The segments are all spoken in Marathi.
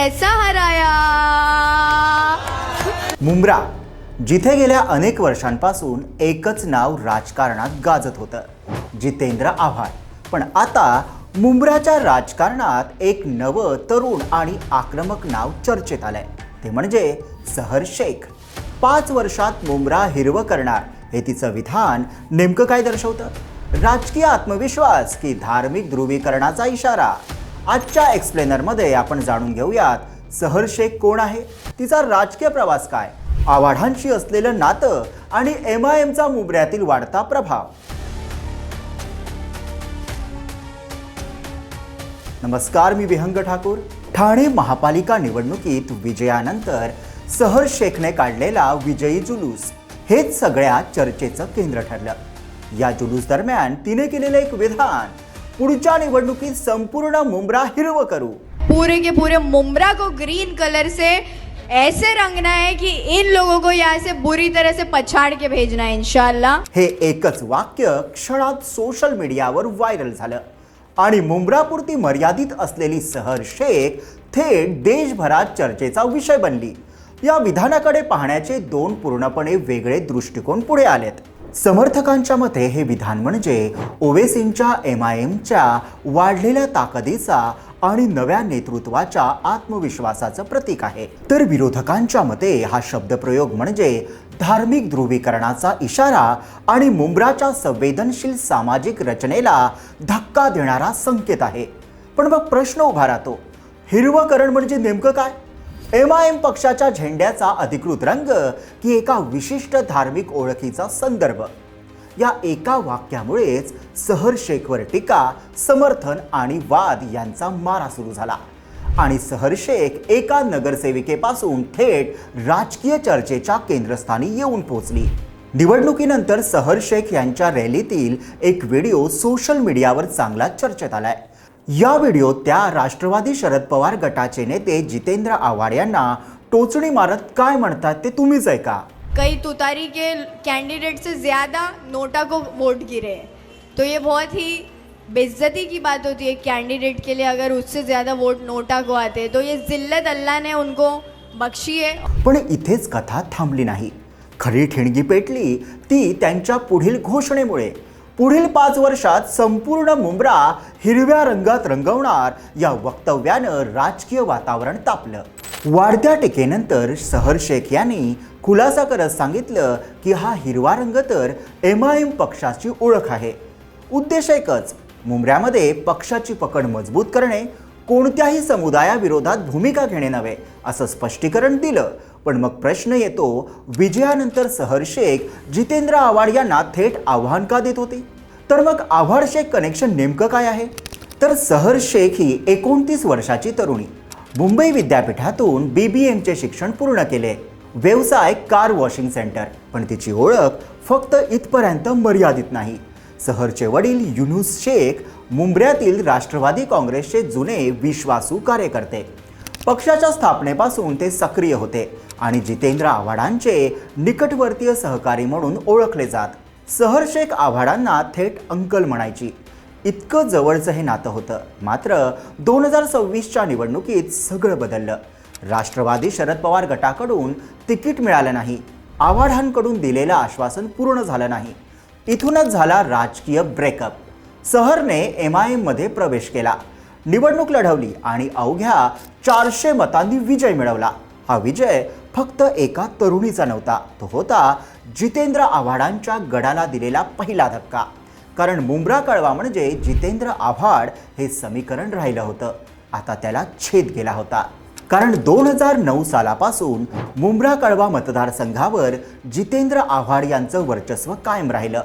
कैसा हराया। मुंब्रा जिथे गेल्या अनेक वर्षांपासून एकच नाव राजकारणात गाजत होतं जितेंद्र आव्हाड. पण आता मुंब्राच्या राजकारणात एक नवं तरुण आणि आक्रमक नाव चर्चेत आलंय. ते म्हणजे सहर शेख. पाच वर्षात मुंब्रा हिरवं करणार हे तिचं विधान नेमकं काय दर्शवतं? राजकीय आत्मविश्वास की धार्मिक ध्रुवीकरणाचा इशारा? आजच्या एक्सप्लेनरमध्ये आपण जाणून घेऊयात सहर शेख कोण आहे? तिचा राजकीय प्रवास काय? आव्हाडांशी असलेलं नातं आणि एम आय एमचा मुबऱ्यातील वाढता प्रभाव. नमस्कार मी विहंग ठाकूर. ठाणे महापालिका निवडणुकीत विजयानंतर सहर शेखने काढलेला विजयी जुलूस. हेच सगळ्या चर्चेचं केंद्र ठरलं. या जुलूस दरम्यान तिने केलेलं एक विधान पुढच्या निवडणुकीत संपूर्ण मुंब्रा हिरवं करू. पूरे के पूरे मुमरा को ग्रीन कलर से ऐसे रंगना है कि इन लोगों को यहाँ से बुरी तरह से पछाड़ के भेजना है इंशाल्लाह। हे एकच वाक्य क्षणात सोशल मीडियावर व्हायरल झालं. आणि मुंब्रापुरती मर्यादित असलेली सहर शेख थेट देशभरात चर्चेचा विषय बनली. या विधानाकडे पाहण्याचे दोन पूर्णपणे वेगळे दृष्टिकोन पुढे आलेत. समर्थकांच्या मते हे विधान म्हणजे ओवेसींच्या एम आय एमच्या वाढलेल्या ताकदीचा आणि नव्या नेतृत्वाच्या आत्मविश्वासाचं प्रतीक आहे. तर विरोधकांच्या मते हा शब्दप्रयोग म्हणजे धार्मिक ध्रुवीकरणाचा इशारा आणि मुंब्राच्या संवेदनशील सामाजिक रचनेला धक्का देणारा संकेत आहे. पण मग प्रश्न उभा राहतो. हिरवकरण म्हणजे नेमकं काय? एम आय एम पक्षाच्या झेंड्याचा अधिकृत रंग की एका विशिष्ट धार्मिक ओळखीचा संदर्भ. या एका वाक्यामुळेच सहर शेखवर टीका समर्थन आणि वाद यांचा मारा सुरू झाला. आणि सहर शेख एका नगरसेविकेपासून थेट राजकीय चर्चेच्या केंद्रस्थानी येऊन पोहोचली. निवडणुकीनंतर सहर शेख यांच्या रॅलीतील एक व्हिडिओ सोशल मीडियावर चांगला चर्चेत आलाय. या व्हिडिओत त्या राष्ट्रवादी शरद पवार गटाचे नेते जितेंद्र आव्हाड यांना टोचणी मारत काय म्हणतात ते तुम्हीच ऐका. कई तुतारी के कैंडिडेट से ज़्यादा नोटा को वोट गिरे. तो ये बहुत ही बेइज्जती की बात होती है कैंडिडेट के लिए अगर उससे ज़्यादा वोट नोटा को आते तो ये जिल्लत अल्लाह ने उनको बख्शी है। पण इथेच कथा थांबली नाही. खरी ठिणगी पेटली ती त्यांच्या पुढील घोषणेमुळे. पुढील पाच वर्षात संपूर्ण मुंब्रा हिरव्या रंगात रंगवणार. या वक्तव्यानं राजकीय वातावरण तापलं. वाढत्या टीकेनंतर सहर शेख यांनी खुलासा करत सांगितलं की हा हिरवा रंग तर एम आय एम पक्षाची ओळख आहे. उद्देश एकच मुंबऱ्यामध्ये पक्षाची पकड मजबूत करणे कोणत्याही समुदायाविरोधात भूमिका घेणे नव्हे असं स्पष्टीकरण दिलं. पण मग प्रश्न येतो विजयानंतर सहर शेख जितेंद्र आव्हाड यांना थेट आव्हान का देत होते? तर मग आव्हाड शेख कनेक्शन नेमकं काय आहे? तर सहर शेख ही एकोणतीस वर्षाची तरुणी. मुंबई विद्यापीठातून बी बी एमचे शिक्षण पूर्ण केले. व्यवसाय कार वॉशिंग सेंटर. पण तिची ओळख फक्त इथपर्यंत मर्यादित नाही. सहरचे वडील युनुस शेख मुंबऱ्यातील राष्ट्रवादी काँग्रेसचे जुने विश्वासू कार्यकर्ते. पक्षाच्या स्थापनेपासून ते सक्रिय होते आणि जितेंद्र आव्हाडांचे निकटवर्तीय सहकारी म्हणून ओळखले जात. सहर शेख आव्हाडांना थेट अंकल म्हणायची. इतकं जवळचं हे नातं होतं. मात्र दोन हजार सव्वीसच्या निवडणुकीत सगळं बदललं. राष्ट्रवादी शरद पवार गटाकडून तिकीट मिळालं नाही. आव्हाडांकडून दिलेलं आश्वासन पूर्ण झालं नाही. इथूनच झाला राजकीय ब्रेकअप. सहरने एम आय एममध्ये प्रवेश केला. निवडणूक लढवली आणि अवघ्या चारशे मतांनी विजय मिळवला. हा विजय फक्त एका तरुणीचा नव्हता तो होता जितेंद्र आव्हाडांच्या गडाला दिलेला पहिला धक्का. कारण मुंब्रा कळवा म्हणजे जितेंद्र आव्हाड हे समीकरण राहिलं होतं. आता त्याला छेद गेला होता. कारण दोन हजार नऊ सालापासून मुंब्रा कळवा मतदारसंघावर जितेंद्र आव्हाड यांचं वर्चस्व कायम राहिलं.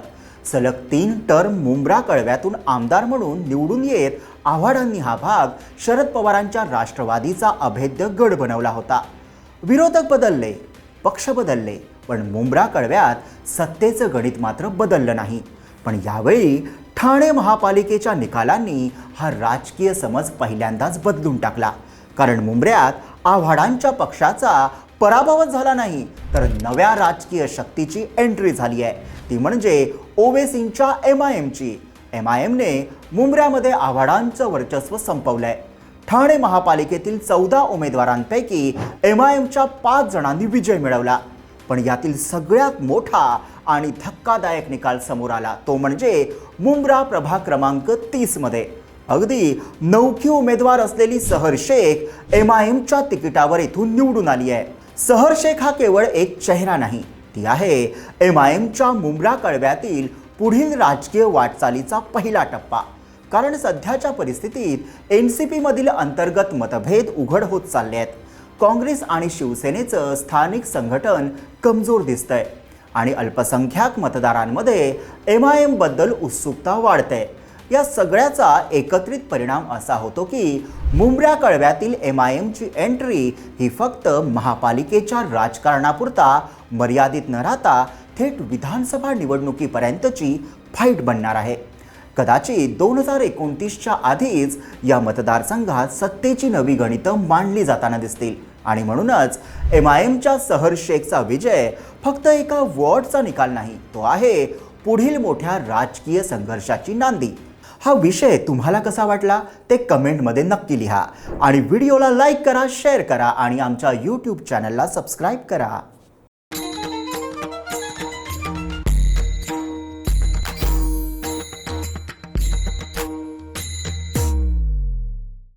सलग तीन टर्म मुंब्रा कळव्यातून आमदार म्हणून निवडून येत आव्हाडांनी हा भाग शरद पवारांच्या राष्ट्रवादीचा अभेद्य गड बनवला होता. विरोधक बदलले पक्ष बदलले पण मुंब्रा कळव्यात सत्तेचं गणित मात्र बदललं नाही. पण यावेळी ठाणे महापालिकेच्या निकालांनी हा राजकीय समज पहिल्यांदाच बदलून टाकला. कारण मुंबऱ्यात आव्हाडांच्या पक्षाचा पराभवच झाला नाही तर नव्या राजकीय शक्तीची एंट्री झाली आहे. ती म्हणजे ओवेसींच्या एम आय एमची एम आय एमने मुंबऱ्यामध्ये आव्हाडांचं वर्चस्व संपवलंय. ठाणे महापालिकेतील चौदा उमेदवारांपैकी एम आय एमच्या पाच जणांनी विजय मिळवला. पण यातील सगळ्यात मोठा आणि धक्कादायक निकाल समोर आला तो म्हणजे मुंब्रा प्रभाग क्रमांक तीसमध्ये अगदी नौकी उमेदवार असलेली सहर शेख एम आय एमच्या तिकिटावर इथून निवडून आली आहे. सहर शेख हा केवळ एक चेहरा नाही ती आहे एम आय एमच्या मुंब्रा कळव्यातील पुढील राजकीय वाटचालीचा पहिला टप्पा. कारण सध्याच्या परिस्थितीत एन सी पीमधील अंतर्गत मतभेद उघड होत चालले आहेत. काँग्रेस आणि शिवसेनेचं स्थानिक संघटन कमजोर दिसतंय. आणि अल्पसंख्याक मतदारांमध्ये एम आय एमबद्दल उत्सुकता वाढते. या सगळ्याचा एकत्रित परिणाम असा होतो की मुंबऱ्या कळव्यातील एम आय एमची एंट्री ही फक्त महापालिकेच्या राजकारणापुरता मर्यादित न राहता थेट विधानसभा निवडणुकीपर्यंतची फाईट बनणार आहे. कदाचित दोन हजार एकोणतीसच्या आधीच या मतदारसंघात सत्तेची नवी गणितं मांडली जाताना दिसतील. आणि म्हणूनच एम आय एमच्या सहर शेखचा विजय फक्त एका वॉर्डचा निकाल नाही तो आहे पुढील मोठ्या राजकीय संघर्षाची नांदी. हा विषय तुम्हाला कसा वाटला ते कमेंटमध्ये नक्की लिहा. आणि व्हिडिओला लाईक करा शेअर करा आणि आमच्या यूट्यूब चॅनलला सबस्क्राईब करा.